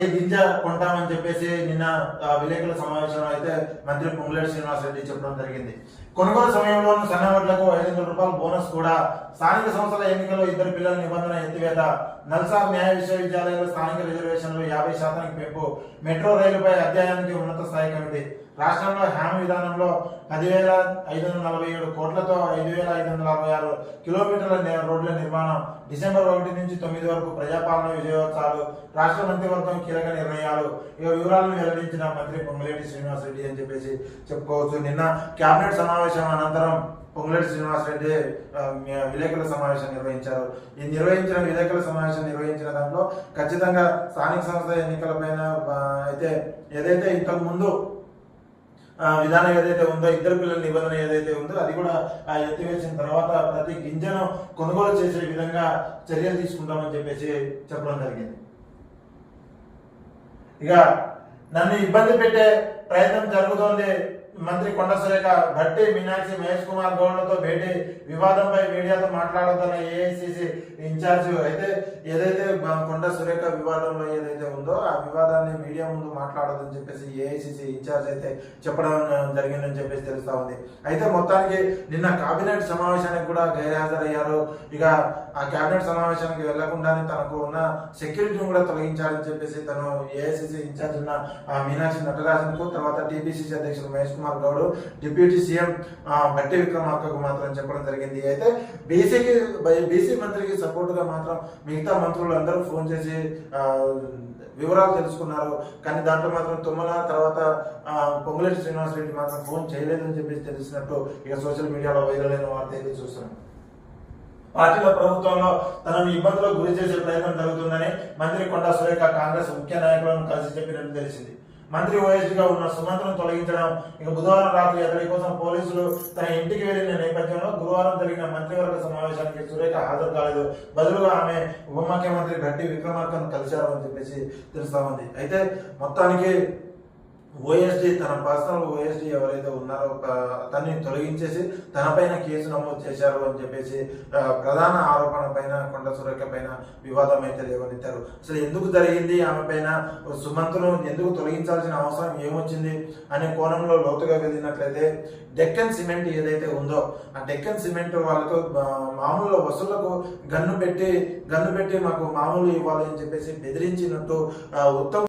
గింజ కొంటామని చెప్పేసి నిన్న విలేకరుల సమావేశంలో అయితే మంత్రి పొంగులేటి శ్రీనివాస్ రెడ్డి చెప్పడం జరిగింది. కొనుగోలు సమయంలోనూ సన్నవడ్లకు ఐదు వందల రూపాయల బోనస్ కూడా స్థానిక సంస్థల ఎన్నికల్లో ఇద్దరు పిల్లల నిబంధన ఎత్తివేత నల్సార్ న్యాయ విశ్వవిద్యాలయంలో స్థానిక రిజర్వేషన్లు యాభై శాతానికి పెంపు మెట్రో రైలుపై అధ్యాయానికి ఉన్నత స్థాయి కమిటీ. రాష్ట్రంలో హ్యామ్ విధానంలో పదివేల ఐదు వందల నలభై ఏడు కోట్లతో ఐదు వేల ఐదు వందల అరవై ఆరు కిలోమీటర్ల రోడ్ల నిర్మాణం డిసెంబర్ ఒకటి నుంచి తొమ్మిది వరకు ప్రజాపాలన విజయోత్సవాలు రాష్ట్ర మంత్రివర్గం కీలక నిర్ణయాలు. ఇక వివరాలను వెల్లడించిన మంత్రి పొంగులేటి శ్రీనివాస్ రెడ్డి అని చెప్పేసి చెప్పుకోవచ్చు. నిన్న కేబినెట్ సమావేశం అనంతరం పొంగులేటి శ్రీనివాస్ రెడ్డి విలేకరుల సమావేశం నిర్వహించారు. ఈ నిర్వహించిన విలేకరుల సమావేశం నిర్వహించిన దాంట్లో ఖచ్చితంగా స్థానిక సంస్థ ఎన్నికలపైన అయితే ఏదైతే ఇంతకు ముందు విధానం ఏదైతే ఉందో ఇద్దరు పిల్లల నిబంధన ఏదైతే ఉందో అది కూడా ఆ, ఎత్తివేసిన తర్వాత ప్రతి గింజను కొనుగోలు చేసే విధంగా చర్యలు తీసుకుంటామని చెప్పేసి చెప్పడం జరిగింది. ఇక నన్ను ఇబ్బంది పెట్టే ప్రయత్నం జరుగుతోంది. మంత్రి కొండ సురేఖ భట్టి మీనాక్షి మహేష్ కుమార్ గౌడ్లతో భేటీ వివాదంపై మీడియాతో మాట్లాడుతున్న ఏఐసిసి ఇన్ఛార్జ్ అయితే ఏదైతే కొండ సురేఖ వివాదంలో ఏదైతే ఉందో ఆ వివాదాన్ని మీడియా ముందు మాట్లాడదని చెప్పేసి ఏఐసిసి ఇన్ఛార్జ్ అయితే చెప్పడం జరిగిందని చెప్పేసి తెలుస్తా ఉంది. అయితే మొత్తానికి నిన్న కేబినెట్ సమావేశానికి కూడా గైర్హాజరయ్యారు. ఇక ఆ కేబినెట్ సమావేశానికి వెళ్ళకుండానే తనకు ఉన్న సెక్యూరిటీని కూడా తొలగించాలని చెప్పేసి తను ఏఐసిసి ఇన్ఛార్జ్ ఉన్న ఆ మీనాక్షి నటరాజన్కు తర్వాత టీపీసీసీ అధ్యక్షుడు మహేష్ కుమార్ గౌడ్ డిప్యూటీ సీఎం ఆ, విక్రమార్కకు మాత్రం చెప్పడం జరిగింది. అయితే బీసీకి బీసీ మంత్రికి సపోర్ట్గా మాత్రం మిగతా మంత్రులు అందరూ ఫోన్ చేసి వివరాలు తెలుసుకున్నారు. కానీ దాంట్లో మాత్రం తుమ్మల తర్వాత పొంగులేటి శ్రీనివాస్ రెడ్డి మాత్రం ఫోన్ చేయలేదని చెప్పేసి తెలిసినట్టు ఇక సోషల్ మీడియాలో వైరల్ అయిన వార్త అయితే చూస్తున్నాం. పార్టీల ప్రభుత్వంలో తనను ఇబ్బందులకు గురి చేసే ప్రయత్నం జరుగుతుందని మంత్రి కొండా సురేఖ కాంగ్రెస్ ముఖ్య నాయకులను కలిసి చెప్పినట్టు తెలిసింది. మంత్రి ఓఎస్గా ఉన్న సుమంత్ను తొలగించడం ఇక బుధవారం రాత్రి అతడి కోసం పోలీసులు తన ఇంటికి వెళ్ళిన నేపథ్యంలో గురువారం జరిగిన మంత్రివర్గ సమావేశానికి సురేఖ హాజరు కాలేదు. బదులుగా ఆమె ఉప ముఖ్యమంత్రి గట్టి విక్రమార్కను కలిశారు అని చెప్పేసి తెలుస్తా ఉంది. అయితే మొత్తానికి ఓఎస్డి తన పర్సనల్ ఓఎస్డి ఎవరైతే ఉన్నారో ఒక తొలగించేసి తనపైన కేసు నమోదు చేశారు అని చెప్పేసి ప్రధాన ఆరోపణ పైన సురేఖ పైన వివాదం అయితే లేవనెత్తారు. అసలు ఎందుకు జరిగింది? ఆమె పైన సుమంత్ను ఎందుకు తొలగించాల్సిన అవసరం ఏమొచ్చింది? అనే కోణంలో లోతుగా వెళ్ళినట్లయితే డెక్కన్ సిమెంట్ ఏదైతే ఉందో ఆ డెక్కన్ సిమెంట్ వాళ్ళతో మామూలు వసూళ్ళకు గన్ను పెట్టి గన్ను పెట్టి మాకు మామూలు ఇవ్వాలి అని చెప్పేసి బెదిరించినట్టు ఉత్తమ